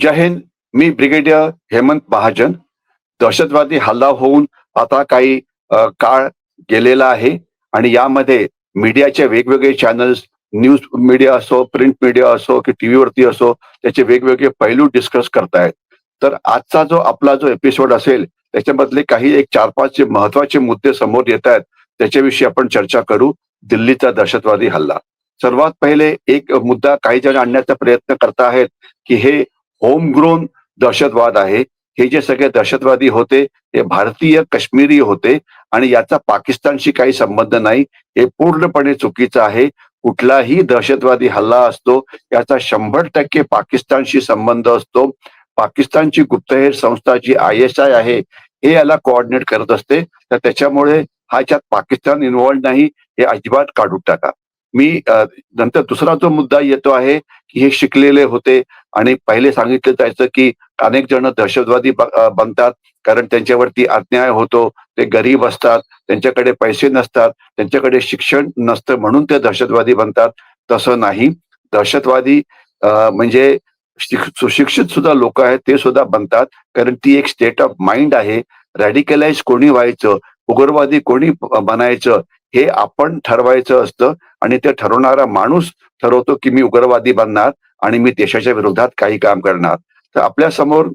जय हिंद मी ब्रिगेडियर हेमंत महाजन. दहशतवादी हल्ला होऊन आता काही काळ गेलेला आहे आणि यामध्ये मीडियाचे वेगवेगळे चॅनल्स न्यूज मीडिया असो प्रिंट मीडिया असो की टीव्हीवरती असो त्याचे वेगवेगळे पैलू डिस्कस करतायत. तर आजचा जो आपला जो एपिसोड असेल त्याच्यामधले काही एक चार पाच महत्त्वाचे मुद्दे समोर येत आहेत त्याच्याविषयी आपण चर्चा करू दिल्लीचा दहशतवादी हल्ला. सर्वात पहिले एक मुद्दा काही जण आणण्याचा प्रयत्न करताहेत की हे होमग्रोन दहशतवाद आहे. हे जे सगळे दहशतवादी होते ते भारतीय काश्मीरी होते आणि याचा पाकिस्तानशी काही संबंध नाही. हे पूर्णपणे चुकीचं आहे. कुठलाही दहशतवादी हल्ला असतो याचा शंभर टक्के पाकिस्तानशी संबंध असतो. पाकिस्तानची गुप्तहेर संस्था जी आय एस आय आहे हे याला कोऑर्डिनेट करत असते. तर त्याच्यामुळे हा याच्यात पाकिस्तान इन्व्हॉल्ड नाही हे अजिबात काढून टाका. मी नंतर दुसरा जो मुद्दा येतो आहे की हे शिकलेले होते आणि पहिले सांगितलं जायचं की अनेक जण दहशतवादी बनतात कारण त्यांच्यावरती अन्याय होतो ते गरीब असतात त्यांच्याकडे पैसे नसतात त्यांच्याकडे शिक्षण नसतं म्हणून ते दहशतवादी बनतात. तसं नाही. दहशतवादी म्हणजे सुशिक्षित सुद्धा लोक आहेत ते सुद्धा बनतात कारण ती एक स्टेट ऑफ माइंड आहे. रॅडिकलाइज कोणी व्हायचं? उग्रवादी कोणी बनायचं? हे आपण ठरवायचं असतं. आणि ते ठरवणारा माणूस ठरवतो की मी उग्रवादी बनणार आणि मी देशाच्या विरोधात काही काम करणार. तर आपल्यासमोर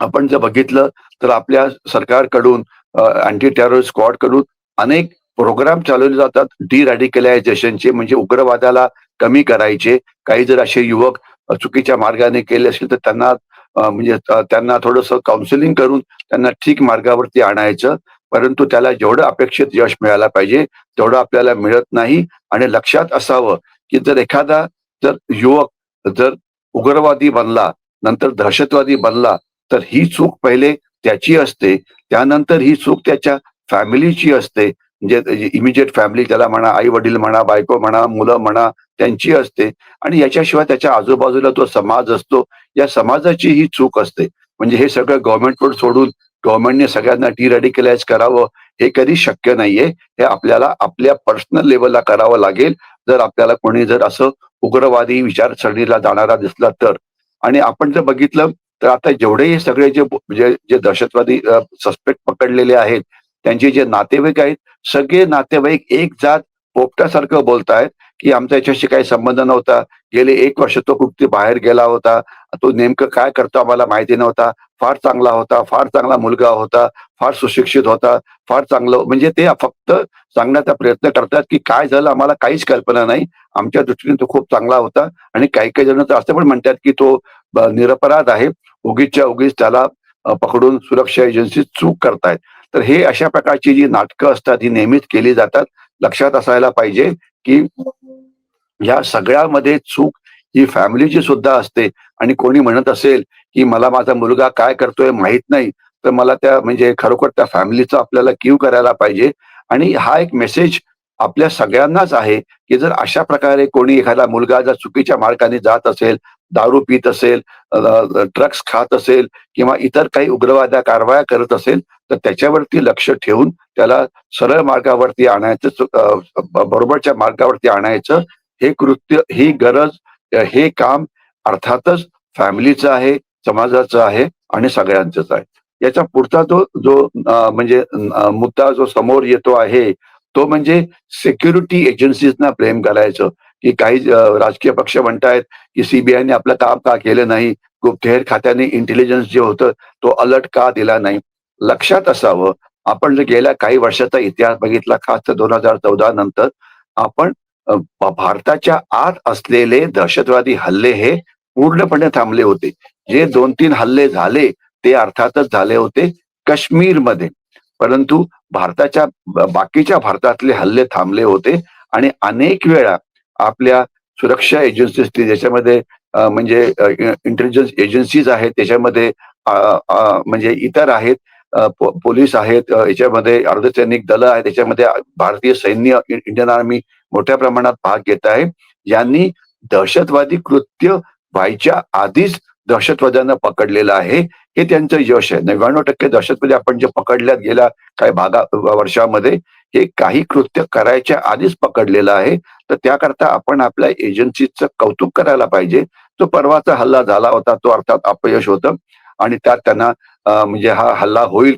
आपण जर बघितलं तर आपल्या सरकारकडून अँटी टेरर स्क्वॉडकडून अनेक प्रोग्राम चालवले जातात. डी रॅडिकलायझेशनचे म्हणजे उग्रवादाला कमी करायचे. काही जर असे युवक चुकीच्या मार्गाने केले असेल तर त्यांना म्हणजे त्यांना थोडस काउन्सिलिंग करून त्यांना ठीक मार्गावरती आणायचं. परंतु त्याला जेवढं अपेक्षित यश मिळायला पाहिजे तेवढं आपल्याला मिळत नाही. आणि लक्षात असावं की जर एखादा जर युवक जर उग्रवादी बनला नंतर दहशतवादी बनला तर ही चूक पहिले त्याची असते. त्यानंतर ही चूक त्याच्या फॅमिलीची असते. म्हणजे इमिजिएट फॅमिली त्याला म्हणा आई वडील म्हणा बायको म्हणा मुलं म्हणा त्यांची असते. आणि याच्याशिवाय त्याच्या आजूबाजूला तो समाज असतो. या समाजाची ही चूक असते. म्हणजे हे सगळं गव्हर्नमेंटवर सोडून गव्हर्नमेंटने सगळ्यांना डिरॅडिकलाइज करावं हे कधी शक्य नाहीये. हे आपल्याला आपल्या पर्सनल लेवलला करावं लागेल. जर आपल्याला कोणी जर असं उग्रवादी विचारसरणीला जाणारा दिसला तर. आणि आपण जर बघितलं तर आता जेवढे हे सगळे जे जे जे दहशतवादी सस्पेक्ट पकडलेले आहेत त्यांचे जे नातेवाईक आहेत सगळे नातेवाईक एक जात पोपटासारखं बोलतायत. की आमचा याच्याशी काही संबंध नव्हता. गेले एक वर्ष तो कुठे बाहेर गेला होता. तो नेमकं काय करतो आम्हाला माहिती नव्हता. फार चांगला होता फार चांगला मुलगा होता फार सुशिक्षित होता फार चांगलं म्हणजे ते फक्त सांगण्याचा प्रयत्न करतात की काय झालं आम्हाला काहीच कल्पना नाही. आमच्या दृष्टीने तो खूप चांगला होता आणि काही काही जण तर असं पण म्हणतात की तो निरपराध आहे. उगीचच्या उगीच त्याला पकडून सुरक्षा एजन्सी चूक करतायत. तर हे अशा प्रकारची जी नाटकं असतात ही नेहमीच केली जातात. लक्षात असायला पाहिजे की ह्या सगळ्यामध्ये चूक ही फॅमिलीची सुद्धा असते. आणि कोणी म्हणत असेल की मला माझा मुलगा काय करतोय माहीत नाही तर मला त्या म्हणजे खरोखर त्या फॅमिलीचा आपल्याला क्यू करायला पाहिजे. आणि हा एक मेसेज आपल्या सगळ्यांनाच आहे की जर अशा प्रकारे कोणी एखादा मुलगा जर चुकीच्या मार्गाने जात असेल दारू पित असेल ड्रग्स खात असेल किंवा इतर काही उग्रवाद्या कारवाया करत असेल तर त्याच्यावरती लक्ष ठेवून त्याला सरळ मार्गावरती आणायचं बरोबरच्या मार्गावरती आणायचं हे कृत्य ही गरज हे काम अर्थातच फॅमिलीचं आहे समाजाचं आहे आणि सगळ्यांचंच आहे. याचा पुढचा जो जो म्हणजे मुद्दा जो समोर येतो आहे तो म्हणजे सिक्युरिटी एजन्सीजना प्रेम करायचं की काही राजकीय पक्ष म्हणतायत की सीबीआयने आपलं काम का केलं नाही? गुप्तहेर खात्याने इंटेलिजन्स जे होतं तो अलर्ट का दिला नाही? लक्षात असावं. आपण जर गेल्या काही वर्षाचा इतिहास बघितला खास तर दोन हजार चौदा नंतर आपण भारताच्या आत असलेले दहशतवादी हल्ले हे पूर्णपणे थांबले होते. जे दोन तीन हल्ले झाले ते अर्थातच झाले होते काश्मीरमध्ये. परंतु भारताच्या बाकीच्या भारतातले हल्ले थांबले होते आणि अनेक वेळा आपल्या सुरक्षा एजन्सीज ज्याच्यामध्ये म्हणजे इंटेलिजन्स एजन्सीज आहेत त्याच्यामध्ये म्हणजे इतर आहेत पोलीस आहेत याच्यामध्ये अर्धसैनिक दल आहेत त्याच्यामध्ये भारतीय सैन्य इंडियन आर्मी मोठ्या प्रमाणात भाग घेत आहे. यांनी दहशतवादी कृत्य व्हायच्या आधीच दहशतवाद्यांना पकडलेलं आहे. हे त्यांचं यश आहे. नव्याण्णव टक्के दहशतवादी आपण जे पकडल्यात गेल्या काही भागा वर्षामध्ये हे काही कृत्य करायच्या आधीच पकडलेलं आहे. तर त्याकरता आपण आपल्या एजन्सीचं कौतुक करायला पाहिजे. तो परवाचा हल्ला झाला होता तो अर्थात अपयश होतं. आणि त्यात त्यांना म्हणजे हा हल्ला होईल.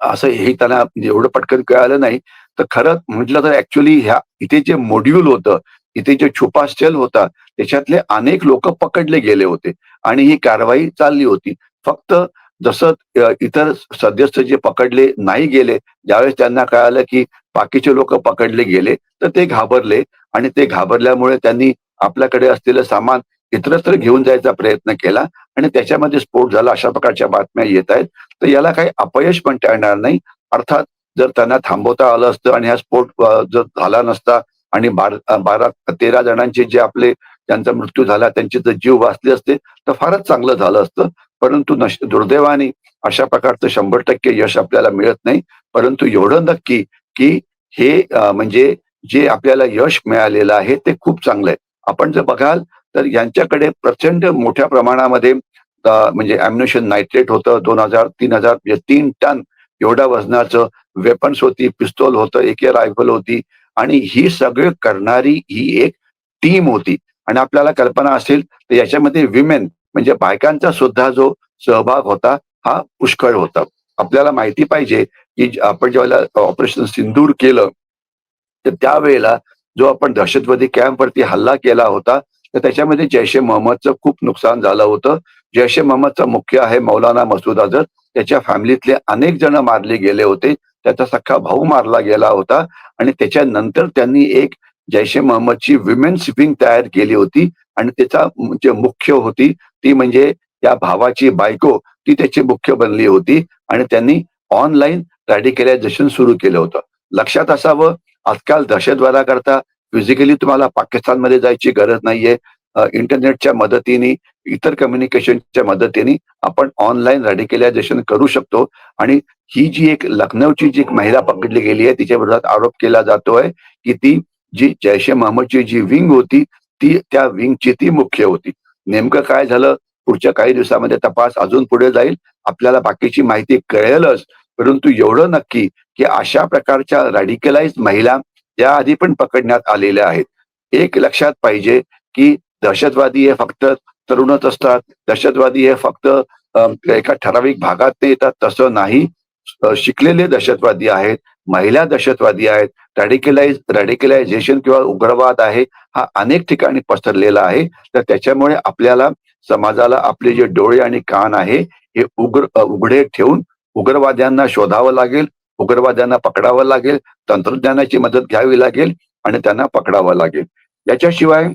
असं हे त्यांना म्हणजे एवढं पटकन कळालं नाही. तर खरं म्हटलं तर ऍक्च्युली ह्या इथे जे मॉड्यूल होतं इथे जे छुपा सेल होता त्याच्यातले अनेक लोक पकडले गेले होते आणि ही कारवाई चालली होती. फक्त जसं इतर सदस्य जे पकडले नाही गेले ज्यावेळेस त्यांना कळालं की बाकीचे लोक पकडले गेले तर ते घाबरले आणि ते घाबरल्यामुळे त्यांनी आपल्याकडे असलेलं सामान इतरत्र घेऊन जायचा प्रयत्न केला आणि त्याच्यामध्ये स्फोट झाला अशा प्रकारच्या बातम्या येत आहेत. तर याला काही अपयश म्हणता येणार नाही. अर्थात जर त्यांना थांबवता आलं असतं आणि हा स्फोट जर झाला नसता आणि बारा तेरा जणांचे जे आपले त्यांचा मृत्यू झाला त्यांचे जर जीव वाचले असते तर फारच चांगलं झालं असतं. परंतु नश दुर्दैवाने अशा प्रकारचं शंभर टक्के यश आपल्याला मिळत नाही. परंतु एवढं नक्की की हे म्हणजे जे आपल्याला यश मिळालेलं आहे ते खूप चांगलं आहे. आपण जर बघाल तर यांच्याकडे प्रचंड मोठ्या प्रमाणामध्ये म्हणजे अॅम्युनेशन नायट्रेट होतं दोन हजार तीन हजार म्हणजे तीन टन एवढ्या वजनाचं वेपन्स होती पिस्तोल होतं एक रायफल होती आणि ही सगळं करणारी ही एक टीम होती. आणि आपल्याला कल्पना असेल तर याच्यामध्ये विमेन म्हणजे बायकांचा सुद्धा जो सहभाग होता हा पुष्कळ होता. आपल्याला माहिती पाहिजे की आपण ज्यावेळेला ऑपरेशन सिंदूर केलं तर त्यावेळेला जो आपण दहशतवादी कॅम्पवरती हल्ला केला होता तर त्याच्यामध्ये जैश ए मोहम्मदचं खूप नुकसान झालं होतं. जैश ए मोहम्मदचा मुख्य आहे मौलाना मसूद आझद त्याच्या फॅमिलीतले अनेक जण मारले गेले होते. त्याचा सख्खा भाऊ मारला गेला होता. आणि त्याच्यानंतर त्यांनी एक जैश ए मोहम्मदची विमेन्स विंग तयार केली होती. आणि त्याचा जे मुख्य होती ती म्हणजे त्या भावाची बायको ती त्याची मुख्य बनली होती. आणि त्यांनी ऑनलाईन रॅडिकलायझेशन सुरू केलं होतं. लक्षात असावं आजकाल दहशतवादाकरता फिजिकली तुम्हाला पाकिस्तानमध्ये जायची गरज नाहीये. इंटरनेटच्या मदतीने इतर कम्युनिकेशनच्या मदतीने आपण ऑनलाईन रॅडिकलायझेशन करू शकतो. आणि ही जी एक लखनौची जी एक महिला पकडली गेली आहे तिच्या विरोधात आरोप केला जातोय की ती जी जैश ए मोहम्मदची जी विंग होती ती त्या विंगची ती मुख्य होती. नेमकं काय झालं? पुढच्या काही दिवसामध्ये तपास अजून पुढे जाईल. आपल्याला बाकीची माहिती कळेलच. परंतु एवढं नक्की की अशा प्रकारच्या रॅडिकलाइज महिला याआधी पण पकडण्यात आलेल्या आहेत. एक लक्षात पाहिजे की दहशतवादी हे फक्त तरुणच असतात. दहशतवादी हे फक्त एका ठराविक भागात ते येतात. तसं नाही. शिकलेले दहशतवादी आहेत. महिला दहशतवादी आहेत. रॅडिकलाइज रॅडिकलायझेशन किंवा उग्रवाद आहे हा अनेक ठिकाणी पसरलेला आहे. तर त्याच्यामुळे आपल्याला समाजाला आपले जे डोळे आणि कान आहे हे उग्र उघडे ठेवून उग्रवाद्यांना शोधावं लागेल उग्रवाद्यांना पकडावं लागेल तंत्रज्ञानाची मदत घ्यावी लागेल आणि त्यांना पकडावं लागेल. याच्याशिवाय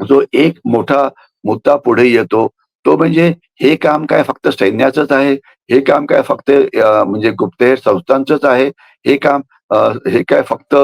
जो एक मोठा मुद्दा पुढे येतो तो म्हणजे हे काम काय फक्त सैन्याचंच आहे? हे काम काय फक्त म्हणजे गुप्तहेर संस्थांचंच आहे? हे काम हे काय फक्त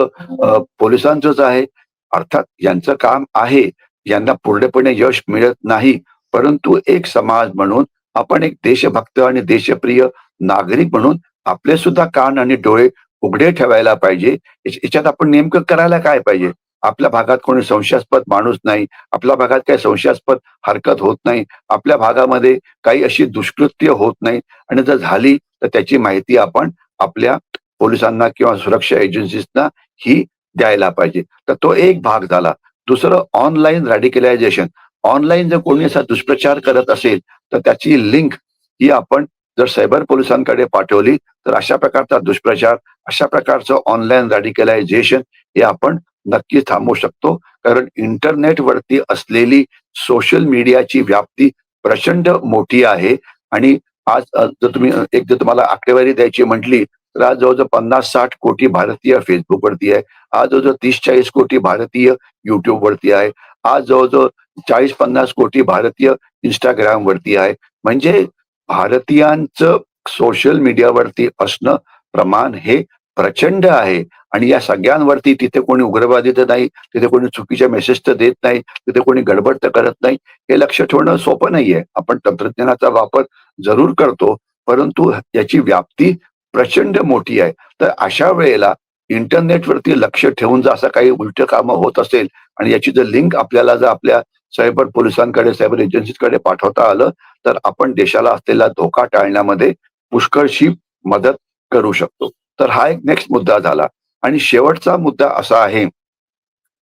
पोलिसांचंच आहे? अर्थात यांचं काम आहे. यांना पूर्णपणे यश मिळत नाही. परंतु एक समाज म्हणून आपण एक देशभक्त आणि देशप्रिय नागरिक म्हणून आपले सुद्धा कान आणि डोळे उघडे ठेवायला पाहिजे. याच्यात आपण नेमकं करायला काय पाहिजे? आपल्या भागात कोणी संशयास्पद माणूस नाही आपल्या भागात काही संशयास्पद हरकत होत नाही आपल्या भागामध्ये काही अशी दुष्कृत्य होत नाही. आणि जर झाली तर त्याची माहिती आपण आपल्या पोलिसांना किंवा सुरक्षा एजन्सीजना ही द्यायला पाहिजे. तर तो एक भाग झाला. दुसरं ऑनलाईन रॅडिकलायझेशन. ऑनलाईन जर कोणी असा दुष्प्रचार करत असेल तर त्याची लिंक ही आपण जर सायबर पोलिसांकडे पाठवली तर अशा प्रकारचा दुष्प्रचार अशा प्रकारचं ऑनलाईन रॅडिकलायझेशन हे आपण नक्की थांबवू शकतो. कारण इंटरनेटवरती असलेली सोशल मीडियाची व्याप्ती प्रचंड मोठी आहे. आणि आज जर तुम्ही एक जर तुम्हाला आकडेवारी द्यायची म्हटली तर आज जवळजवळ पन्नास साठ कोटी भारतीय फेसबुकवरती आहे. आज जवळजवळ तीस चाळीस कोटी भारतीय युट्यूबवरती आहे. आज जवळजवळ चाळीस पन्नास कोटी भारतीय इंस्टाग्राम वरती आहे. म्हणजे भारतीयांचं सोशल मीडियावरती असणं प्रमाण हे प्रचंड आहे. आणि या सगळ्यांवरती तिथे कोणी उग्रवादी तर नाही तिथे कोणी चुकीच्या मेसेज तर देत नाही तिथे कोणी गडबड तर करत नाही हे लक्ष ठेवणं सोपं नाहीये. आपण तंत्रज्ञानाचा वापर जरूर करतो परंतु याची व्याप्ती प्रचंड मोठी आहे. तर अशा वेळेला इंटरनेटवरती लक्ष ठेवून जर असं काही उलट कामं होत असेल आणि याची जर लिंक आपल्याला जर आपल्या सायबर पोलिसांकडे सायबर एजन्सीकडे पाठवता आलं तर आपण देशाला असलेला धोका टाळण्यामध्ये पुष्कळशी मदत करू शकतो. तर हा एक नेक्स्ट मुद्दा झाला. आणि शेवटचा मुद्दा असा आहे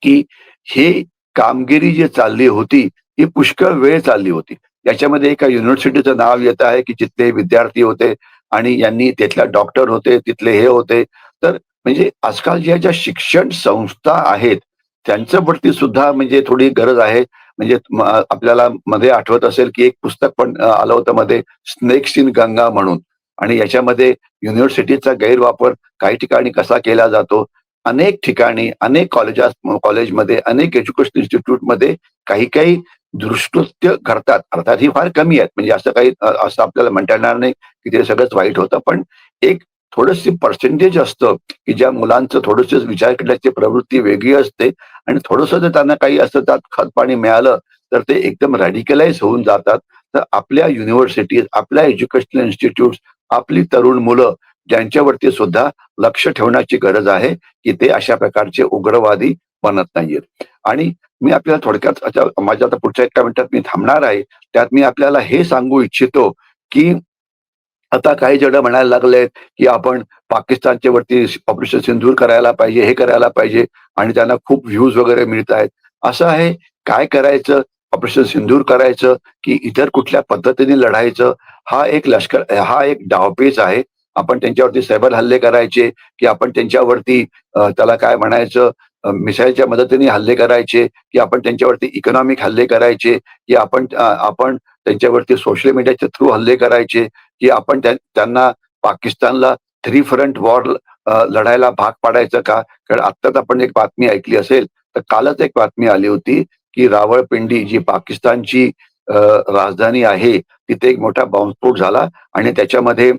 की हे कामगिरी जी चालली होती ही पुष्कळ वेळ चालली होती. याच्यामध्ये एका युनिव्हर्सिटीचं नाव येत आहे की जिथले विद्यार्थी होते आणि यांनी तिथल्या डॉक्टर होते तिथले हे होते. तर म्हणजे आजकाल ज्या ज्या शिक्षण संस्था आहेत त्यांच्यावरती सुद्धा म्हणजे थोडी गरज आहे. म्हणजे आपल्याला मध्ये आठवत असेल की एक पुस्तक पण आलं होतं मध्ये स्नेक्स इन गंगा म्हणून. आणि याच्यामध्ये युनिव्हर्सिटीचा गैरवापर काही ठिकाणी कसा केला जातो? अनेक ठिकाणी अनेक कॉलेजात कॉलेजमध्ये अनेक एज्युकेशन इन्स्टिट्यूटमध्ये काही काही दृष्टृत्य घडतात. अर्थात ही फार कमी आहेत. म्हणजे असं काही असं आपल्याला म्हणता येणार नाही की ते सगळंच वाईट होतं. पण एक थोडंशी पर्सेंटेज असतं की ज्या मुलांचं थोडस विचार करण्याची प्रवृत्ती वेगळी असते आणि थोडंसं जर त्यांना काही असं त्यात खतपाणी मिळालं तर ते एकदम रॅडिकलाइज होऊन जातात. तर आपल्या युनिव्हर्सिटीज आपल्या एज्युकेशनल इन्स्टिट्यूट आपली तरुण मुलं ज्यांच्यावरती सुद्धा लक्ष ठेवण्याची गरज आहे की ते अशा प्रकारचे उग्रवादी बनत नाहीयेत. आणि मी आपल्याला थोडक्यात माझ्या आता पुढच्या एका मिनिटात मी थांबणार आहे. त्यात मी आपल्याला हे सांगू इच्छितो की आता काही जण म्हणायला लागलेत की आपण पाकिस्तानच्या वरती ऑपरेशन सिंधूर करायला पाहिजे हे करायला पाहिजे आणि त्यांना खूप व्ह्यूज वगैरे मिळत आहेत असं आहे काय करायचं? ऑपरेशन सिंदूर करायचं की इतर कुठल्या पद्धतीने लढायचं हा एक लष्कर हा एक डावपेच आहे. आपण त्यांच्यावरती सायबर हल्ले करायचे की आपण त्यांच्यावरती त्याला काय म्हणायचं मिसाईलच्या मदतीने हल्ले करायचे की आपण त्यांच्यावरती इकॉनॉमिक हल्ले करायचे की आपण आपण त्यांच्यावरती सोशल मीडियाच्या थ्रू हल्ले करायचे की आपण त्यांना पाकिस्तानला थ्री फ्रंट वॉर लढायला भाग पाडायचं का? कारण आत्ताच आपण एक बातमी ऐकली असेल तर कालच एक बातमी आली होती की रावळपिंडी जी पाकिस्तानची राजधानी आहे तिथे एक मोठा बॉम्बस्फोट झाला आणि त्याच्यामध्ये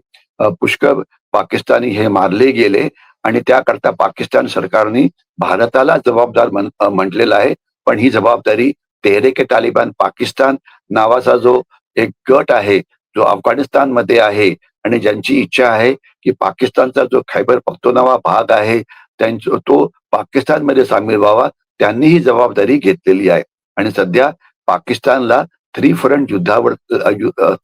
पुष्कळ पाकिस्तानी हे मारले गेले आणि त्याकरता पाकिस्तान सरकारने भारताला जबाबदार म्हटलेला आहे. पण ही जबाबदारी तेहरेके तालिबान पाकिस्तान नावाचा जो एक गट आहे जो अफगाणिस्तानमध्ये आहे आणि ज्यांची इच्छा आहे की पाकिस्तानचा जो खैबर पख्तोनावा भाग आहे त्यांचा तो पाकिस्तानमध्ये सामील व्हावा. त्यांनी ही जबाबदारी घेतलेली आहे. आणि सध्या पाकिस्तानला थ्री फ्रंट युद्धावर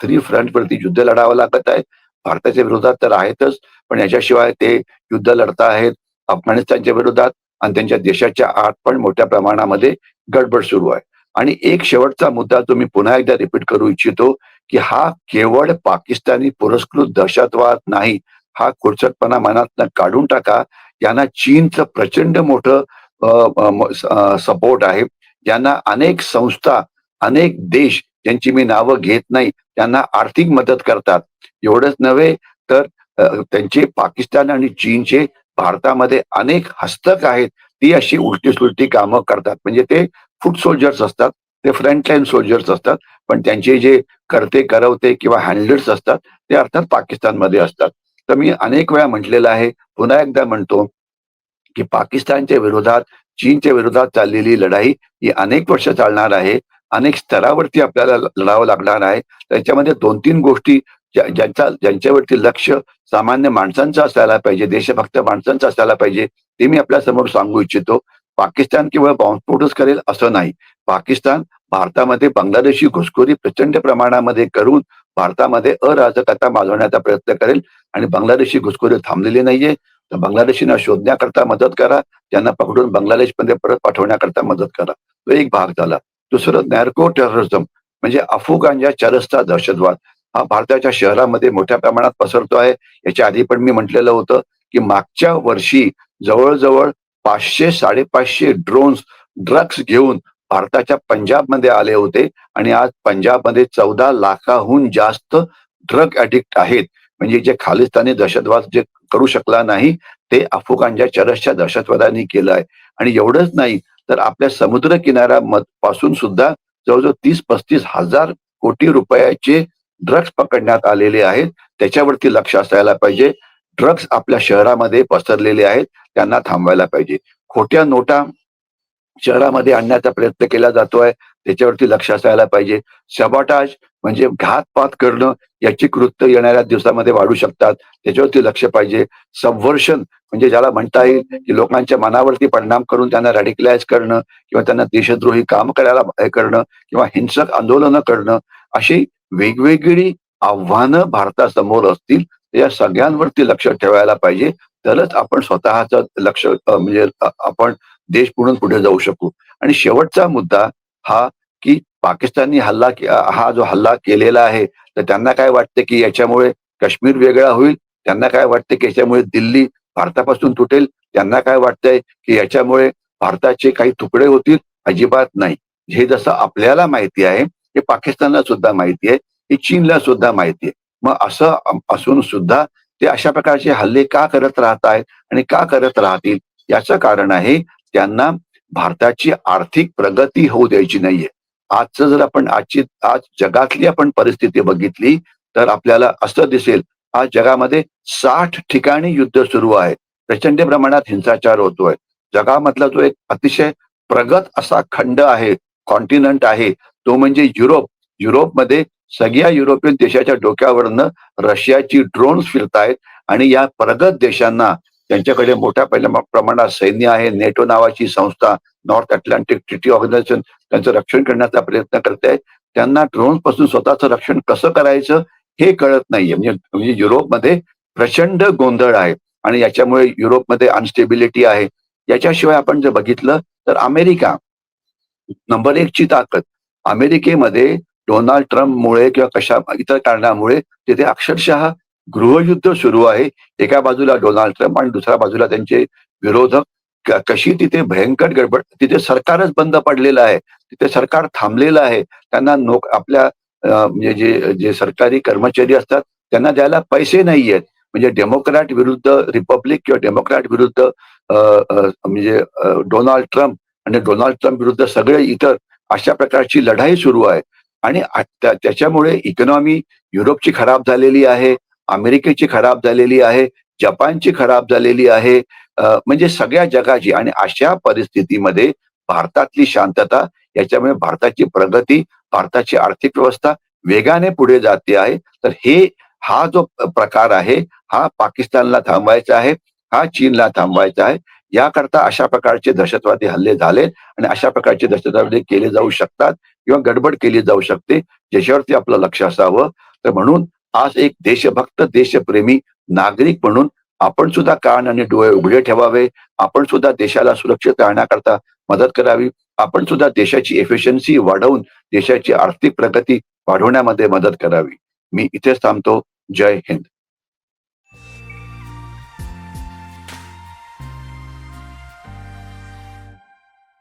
थ्री फ्रंट वरती युद्ध लढावं लागत आहे. भारताच्या विरोधात तर आहेतच पण याच्याशिवाय ते युद्ध लढत आहेत अफगाणिस्तानच्या विरोधात आणि त्यांच्या देशाच्या आत पण मोठ्या प्रमाणामध्ये गडबड सुरू आहे. आणि एक शेवटचा मुद्दा तुम्ही पुन्हा एकदा रिपीट करू इच्छितो की हा केवळ पाकिस्तानी पुरस्कृत दहशतवाद नाही हा खुरचटपणा मनातनं काढून टाका. यांना चीनचं प्रचंड मोठं सपोर्ट आहे. ज्यांना अनेक संस्था अनेक देश ज्यांची मी नावं घेत नाही त्यांना आर्थिक मदत करतात. एवढंच नव्हे तर त्यांचे पाकिस्तान आणि चीनचे भारतामध्ये अनेक हस्तक आहेत. ती अशी उलटी सुलटी कामं करतात. म्हणजे ते फूट सोल्जर्स असतात ते फ्रंटलाईन सोल्जर्स असतात पण त्यांचे जे करते करवते किंवा हँडलर्स असतात ते अर्थात पाकिस्तानमध्ये असतात. तर मी अनेक वेळा म्हटलेलं आहे पुन्हा एकदा म्हणतो की पाकिस्तानच्या विरोधात चीनच्या विरोधात चाललेली लढाई ही अनेक वर्ष चालणार आहे. अनेक स्तरावरती आपल्याला लढावं लागणार आहे. त्याच्यामध्ये दोन तीन गोष्टी ज्यांचा ज्यांच्यावरती लक्ष सामान्य माणसांचं असायला पाहिजे देशभक्त माणसांचं असायला पाहिजे ते मी आपल्यासमोर सांगू इच्छितो. पाकिस्तान केवळ बॉम्बस्फोटच करेल असं नाही. पाकिस्तान भारतामध्ये बांगलादेशी घुसखोरी प्रचंड प्रमाणामध्ये करून भारतामध्ये अराजकता माजवण्याचा प्रयत्न करेल आणि बांगलादेशी घुसखोरी थांबलेली नाहीये. तर बांगलादेशींना शोधण्याकरता मदत करा त्यांना पकडून बांगलादेशमध्ये परत पाठवण्याकरता मदत करा. तो एक भाग झाला. दुसरं नॅर्को टेररिझम म्हणजे अफगाणच्या चरस्ता दहशतवाद. हा भारताच्या शहरामध्ये मोठ्या प्रमाणात पसरतो आहे. याच्या आधी पण मी म्हटलेलं होतं की मागच्या वर्षी जवळजवळ पाचशे साडेपाचशे ड्रोन्स ड्रग्स घेऊन भारताच्या पंजाबमध्ये आले होते. आणि आज पंजाबमध्ये चौदा लाखाहून जास्त ड्रग ऍडिक्ट आहेत. म्हणजे जे खालिस्तानी दहशतवाद जे करू शकला नाही ते अफगाणच्या चरसच्या दहशतवादाने केलं आहे. आणि एवढंच नाही तर आपल्या समुद्र किनाऱ्या पासून सुद्धा जवळजवळ तीस पस्तीस हजार कोटी रुपयाचे ड्रग्ज पकडण्यात आलेले आहेत. त्याच्यावरती लक्ष असायला पाहिजे. ड्रग्ज आपल्या शहरामध्ये पसरलेले आहेत त्यांना थांबवायला पाहिजे. खोट्या नोटा शहरामध्ये आणण्याचा प्रयत्न केला जातोय त्याच्यावरती लक्ष असायला पाहिजे. शबाटाज म्हणजे घातपात करणं याची कृत्य येणाऱ्या दिवसामध्ये वाढू शकतात. त्याच्यावरती लक्ष पाहिजे. सबव्हर्शन म्हणजे ज्याला म्हणता येईल की लोकांच्या मनावरती परिणाम करून त्यांना रॅडिकलाइज करणं किंवा त्यांना देशद्रोही काम करायला हे करणं किंवा हिंसक आंदोलनं करणं अशी वेगवेगळी आव्हानं भारतासमोर असतील या सगळ्यांवरती लक्ष ठेवायला पाहिजे. तरच आपण स्वतःच लक्ष म्हणजे आपण देश पुढून पुढे जाऊ शकू. आणि शेवटचा मुद्दा हा की पाकिस्ताननी हल्ला हा जो हल्ला केलेला आहे तर त्यांना काय वाटतं की याच्यामुळे काश्मीर वेगळा होईल? त्यांना काय वाटतं की याच्यामुळे दिल्ली भारतापासून तुटेल? त्यांना काय वाटतंय की याच्यामुळे भारताचे काही तुकडे होतील? अजिबात नाही. हे जसं आपल्याला माहिती आहे हे पाकिस्तानला सुद्धा माहिती आहे हे चीनला सुद्धा माहिती आहे. मग असं असून सुद्धा ते अशा प्रकारचे हल्ले का करत राहत आहेत आणि का करत राहतील? याचं कारण आहे त्यांना भारताची आर्थिक प्रगती होऊ द्यायची नाहीये. आजचं जर आपण आजची आज जगातली आपण परिस्थिती बघितली तर आपल्याला असं दिसेल आज जगामध्ये साठ ठिकाणी युद्ध सुरू आहे प्रचंड प्रमाणात हिंसाचार होतोय. जगामधला जो एक अतिशय प्रगत असा खंड आहे कॉन्टिनंट आहे तो म्हणजे युरोप. युरोपमध्ये सगळ्या युरोपियन देशाच्या डोक्यावरनं रशियाची ड्रोन्स फिरतायत आणि या प्रगत देशांना त्यांच्याकडे मोठ्या पहिल्या प्रमाणात सैन्य आहे. नेटो नावाची संस्था नॉर्थ अटलांटिक ट्रिटी ऑर्गनायझेशन त्यांचं रक्षण करण्याचा प्रयत्न करते त्यांना ड्रोनपासून स्वतःचं रक्षण कसं करायचं हे कळत नाहीये. म्हणजे म्हणजे युरोपमध्ये प्रचंड गोंधळ आहे आणि याच्यामुळे युरोपमध्ये अनस्टेबिलिटी आहे. याच्याशिवाय आपण जर बघितलं तर अमेरिका नंबर एकची ताकद. अमेरिकेमध्ये डोनाल्ड ट्रम्पमुळे किंवा कशा इतर कारणामुळे तिथे अक्षरशः गृहयुद्ध सुरू आहे. एका बाजूला डोनाल्ड ट्रम्प आणि दुसऱ्या बाजूला त्यांचे विरोधक. कशी तिथे भयंकर गडबड तिथे सरकारच बंद पडलेलं आहे. तिथे सरकार थांबलेलं आहे. त्यांना नोक आपल्या म्हणजे जे जे सरकारी कर्मचारी असतात त्यांना द्यायला पैसे नाही आहेत म्हणजे डेमोक्रॅट विरुद्ध रिपब्लिक किंवा डेमोक्रॅट विरुद्ध म्हणजे डोनाल्ड ट्रम्प आणि डोनाल्ड ट्रम्प विरुद्ध सगळे इतर अशा प्रकारची लढाई सुरू आहे. आणि त्याच्यामुळे इकॉनॉमी युरोपची खराब झालेली आहे. अमेरिकेची खराब झालेली आहे जपानची खराब झालेली आहे. म्हणजे सगळ्या जगाची आणि अशा परिस्थितीमध्ये भारतातली शांतता याच्यामुळे भारताची प्रगती भारताची आर्थिक व्यवस्था वेगाने पुढे जाते आहे. तर हे हा जो प्रकार आहे हा पाकिस्तानला थांबवायचा आहे हा चीनला थांबवायचा आहे. याकरता अशा प्रकारचे दहशतवादी हल्ले झाले आणि अशा प्रकारचे दहशतवादी केले जाऊ शकतात किंवा गडबड केली जाऊ शकते ज्याच्यावरती आपलं लक्ष असावं. तर म्हणून आज एक देशभक्त देशप्रेमी नागरिक म्हणून आपण सुद्धा कान आणि डोळे उघडे ठेवावे. आपण सुद्धा देशाला सुरक्षित राहण्याकरता मदत करावी. आपण सुद्धा देशाची एफिशियन्सी वाढवून देशाची आर्थिक प्रगती वाढवण्यामध्ये मदत करावी. मी इथेच थांबतो. जय हिंद.